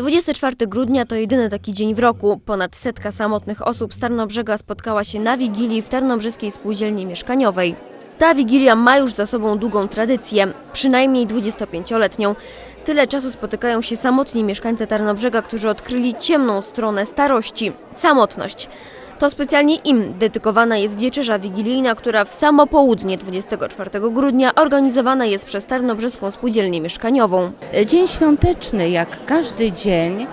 24 grudnia to jedyny taki dzień w roku. Ponad setka samotnych osób z Tarnobrzega spotkała się na Wigilii w Tarnobrzeskiej Spółdzielni Mieszkaniowej. Ta Wigilia ma już za sobą długą tradycję, przynajmniej 25-letnią. Tyle czasu spotykają się samotni mieszkańcy Tarnobrzega, którzy odkryli ciemną stronę starości samotność. To specjalnie im dedykowana jest wieczerza wigilijna, która w samo południe 24 grudnia organizowana jest przez Tarnobrzeską Spółdzielnię Mieszkaniową. Dzień świąteczny, jak każdy dzień,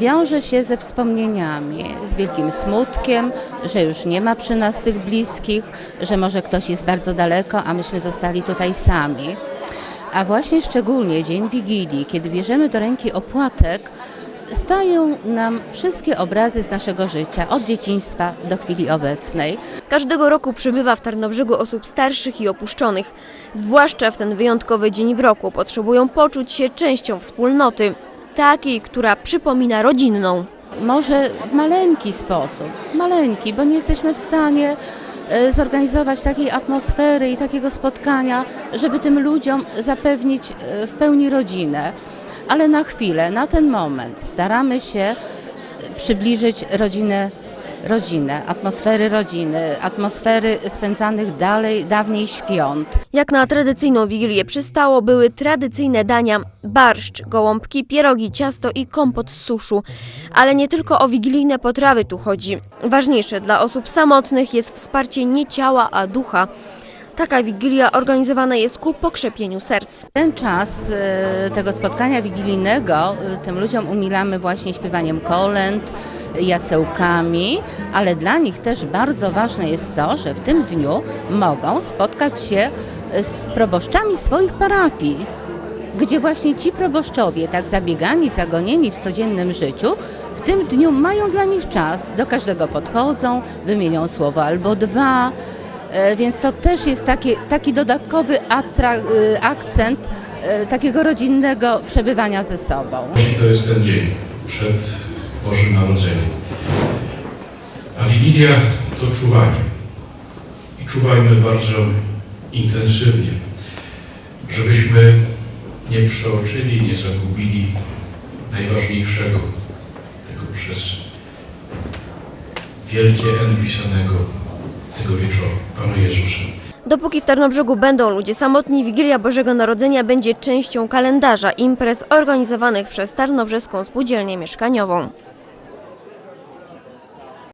wiąże się ze wspomnieniami, z wielkim smutkiem, że już nie ma przy nas tych bliskich, że może ktoś jest bardzo daleko, a myśmy zostali tutaj sami. A właśnie szczególnie dzień Wigilii, kiedy bierzemy do ręki opłatek, stają nam wszystkie obrazy z naszego życia, od dzieciństwa do chwili obecnej. Każdego roku przybywa w Tarnobrzegu osób starszych i opuszczonych. Zwłaszcza w ten wyjątkowy dzień w roku potrzebują poczuć się częścią wspólnoty, takiej, która przypomina rodzinną. Może w maleńki sposób, maleńki, bo nie jesteśmy w stanie e, zorganizować takiej atmosfery i takiego spotkania, żeby tym ludziom zapewnić e, w pełni rodzinę. Ale na chwilę, na ten moment staramy się e, przybliżyć rodzinę, rodzinę, atmosfery rodziny, atmosfery spędzanych dalej, dawniej świąt. Jak na tradycyjną wigilię przystało, były tradycyjne dania barszcz, gołąbki, pierogi, ciasto i kompot z suszu. Ale nie tylko o wigilijne potrawy tu chodzi. Ważniejsze dla osób samotnych jest wsparcie nie ciała, a ducha. Taka wigilia organizowana jest ku pokrzepieniu serc. Ten czas e, tego spotkania wigilijnego e, tym ludziom umilamy właśnie śpiewaniem kolęd, jasełkami, ale dla nich też bardzo ważne jest to, że w tym dniu mogą spotkać się z proboszczami swoich parafii, gdzie właśnie ci proboszczowie, tak zabiegani, zagonieni w codziennym życiu, w tym dniu mają dla nich czas, do każdego podchodzą, wymienią słowo albo dwa, E, Więc to też jest taki, taki dodatkowy y, akcent e, takiego rodzinnego przebywania ze sobą. Właśnie to jest ten dzień przed Bożym Narodzeniem. A Wigilia to czuwanie. I czuwajmy bardzo intensywnie, żebyśmy nie przeoczyli, nie zagubili najważniejszego, tego przez wielkie N pisanego tego wieczoru, Pana Jezusa. Dopóki w Tarnobrzegu będą ludzie samotni, Wigilia Bożego Narodzenia będzie częścią kalendarza imprez organizowanych przez Tarnobrzeską Spółdzielnię Mieszkaniową.